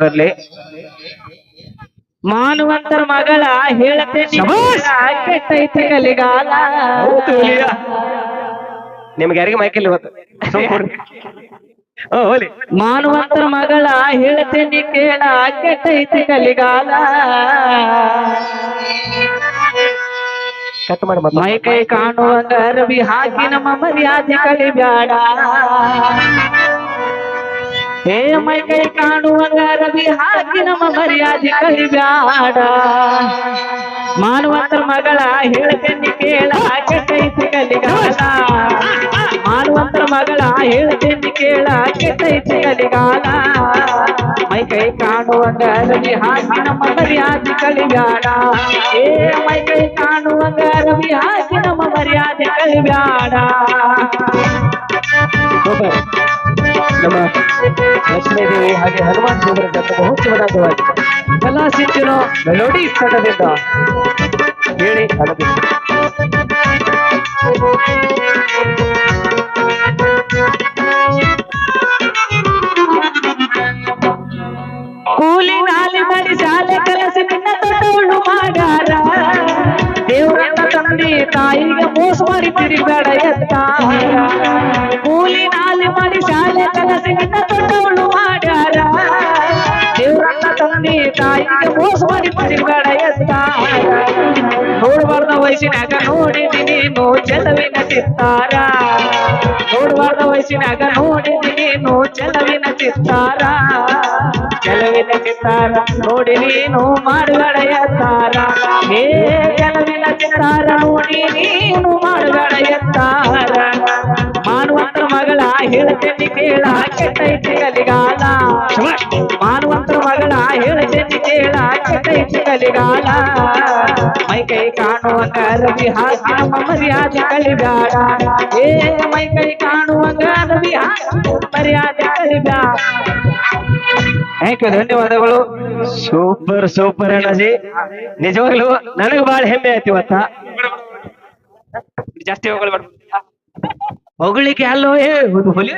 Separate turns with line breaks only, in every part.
ಬರ್ಲಿ.
ಮಾನವಂತರ ಮಗಳ ಹೇಳತೇನೆ! ಕೆಟ್ಟೈತಿ ಕಲಿಗಾಲ.
ನಿಮ್ಗೆ ಯಾರಿಗೆ ಮೈಕಲ್ಲಿ ಇವತ್ತು. ಹೋಲಿ
ಮಾನವಂತರ ಮಗಳ ಹೇಳತೇನೆ ಕೇಳ ಕೆಟ್ಟೈತಿ ಕಲಿಗಾಲ.
ಕಟ್ ಮಾಡಿ
ಮೈ ಕೈ ಕಾಣುವಂಗ ರವಿ ಹಾಕಿ ನಮ್ಮ ಮರ್ಯಾದೆ ಕಲಿಬ್ಯಾಡ. ಹೇ ಮೈ ಕೈ ಕಾಣುವಂಗ ರವಿ ಹಾಕಿ ನಮ್ಮ ಮರ್ಯಾದೆ ಕಲಿಬ್ಯಾಡ ಮಾನವಂತರ ಮಗಳ ಹೇಳ್ತೇನೆ ಕೇಳ ಕೆಟ್ಟೈತಿ ಕಲಿಗಾಲ ಮಾನವಂತರ ಮಗಳ ಹೇಳ್ತೇನೆ ಕೇಳ ಕೆಟ್ಟೈತಿ ಕಲಿಗಾಲ ಮೈ ಕೈ ಕಾಣುವಂಗ ರವಿ ಹಾಕಿ ನಮ್ಮ ಮರ್ಯಾದೆ ಕಲಿಬ್ಯಾಡ ಏ ಮೈ ಕೈ ಕಾಣುವಂಗ ರವಿ ಹಾಕಿ ನಮ್ಮ ಮರ್ಯಾದೆ ಕಲಿಬ್ಯಾಡ
ಸೂಪರ್ ನಮ್ಮ ಲಕ್ಷ್ಮೀದೇವಿ ಹಾಗೆ ಹನುಮಾನ್ ದೇವರ ಜೊತೆ ಬಹುಚಮನಾಗವಾಗಿ
ಎಲ್ಲ ಸಿಕ್ಕಿರೋ
ಮೆಲೋಡಿ ತಂಡದಿಂದ ಹೇಳಿ ಅಳದಿ
ಕೂಲಿ ನಾಲಿ ಮಾಡಿ ಶಾಲೆ ಕಲಸಿ ನಿನ್ನ ದೊಡ್ಡವಳು ಮಾಡ್ಯಾರ ದೇವರನ್ನ ತಂದಿ ತಾಯಿಗೆ ಮೋಸ ಮಾಡಿ ತಿರುಗಬೇಡ ಎತ್ತ ಮೋಸ ಮಾಡಿ ತಿರುಗಬೇಡ ಎತ್ತ ನೋಡಬಾರ್ದ ವಯಸ್ಸಿನಾಗ ನೋಡಿದಿ ನೀನು ಚೆಲವಿನ ಚಿತ್ತಾರ ನೋಡಬಾರ್ದ ವಯಸ್ಸಿನಾಗ ನೋಡಿದಿ ನೀನು ಚೆಲವಿನ ಚಿತ್ತಾರ ಚೆಲವಿನ ಚಿತ್ತಾರ ನೋಡಿ ನೀನು ಮಾಡುಗಡ ಎತ್ತಾರ ಏ ಚೆಲವಿನ ಚಿತ್ತಾರ ನೋಡಿ ನೀನು ಮಾಡುಗಡ ಎತ್ತಾರ ಮಾನವಂತರ ಮಗಳ ಹೇಳ್ತೇನೆ ಕೇಳ ಕೆಟ್ಟೈತಿ ಕಲಿಗಾಲ ಕೆಟ್ಟೈತಿ ಕಲಿಗಾಲ ಮೈ ಕೈ ಕಾಣುವ ರವಿ ಹಾಕಿ ನಮ್ಮ ಮರ್ಯಾದೆ ಕಲಿಬ್ಯಾಡ ಏ ಮೈ ಕೈ ಕಾಣುವಂಗ ರವಿ ಹಾಕಿ ಮರ್ಯಾದೆ ಕಲಿಬ್ಯಾಡ
ಥ್ಯಾಂಕ್ ಯು ಧನ್ಯವಾದಗಳು. ಸೂಪರ್ ಸೂಪರ್ ಅಣ್ಣಾಜಿ. ನಿಜವಾಗ್ಲೂ ನನಗೆ ಬಹಳ ಹೆಮ್ಮೆ ಆಯ್ತು ಇವತ್ತ. ಜಾಸ್ತಿ ಹೊಗಳ್ಬೇಡ ಹೊಗಳಿಕೆ ಅಲ್ಲೋ ಏ ಹುಲಿ- ಹುಲಿ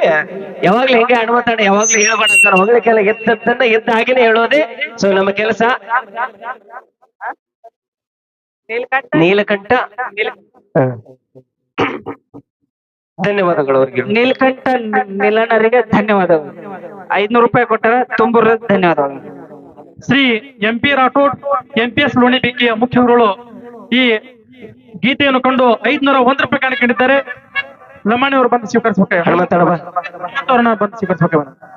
ಯಾವಾಗ್ಲೂ ಹಿಂಗೆ ಹನುಮಂತಣ್ಣ ಯಾವಾಗ್ಲೂ ಹೇಳ್ಬೇಡ ಹೊಗಳಿಕೆ ಎಲ್ಲ ಎದ್ದದ್ದನ್ನ ಎದ್ದ ಹಾಗೇನೆ ಹೇಳೋದೆ. ಸೊ ನಮ್ಮ ಕೆಲಸ ನೀಲಕಂಠ. ಧನ್ಯವಾದಗಳು ಅವ್ರಿಗೆ.
ನೀಲಕಂಠ ನಿಲನರಿಗೆ ಧನ್ಯವಾದಗಳು. ಐದ್ನೂರು ರೂಪಾಯಿ ಕೊಟ್ಟಾರ ತುಂಬೂರ ಧನ್ಯವಾದಗಳು.
Shri M P Rathod M P S ಮುಖ್ಯ ಮುಖ್ಯಗಳು ಈ ಗೀತೆಯನ್ನು ಕಂಡು ಐದ್ನೂರ ಒಂದ್ ರೂಪಾಯಿ ಕಾಣಿಕೊಂಡಿದ್ದಾರೆ. ಲಮಾಣಿ ಅವರು ಬಂದು ಸ್ವೀಕರಿಸ್ಬೇಕು.
ಹನುಮಂತಣ್ಣ
ಬಂದು ಸ್ವೀಕರಿಸಬೇಕು.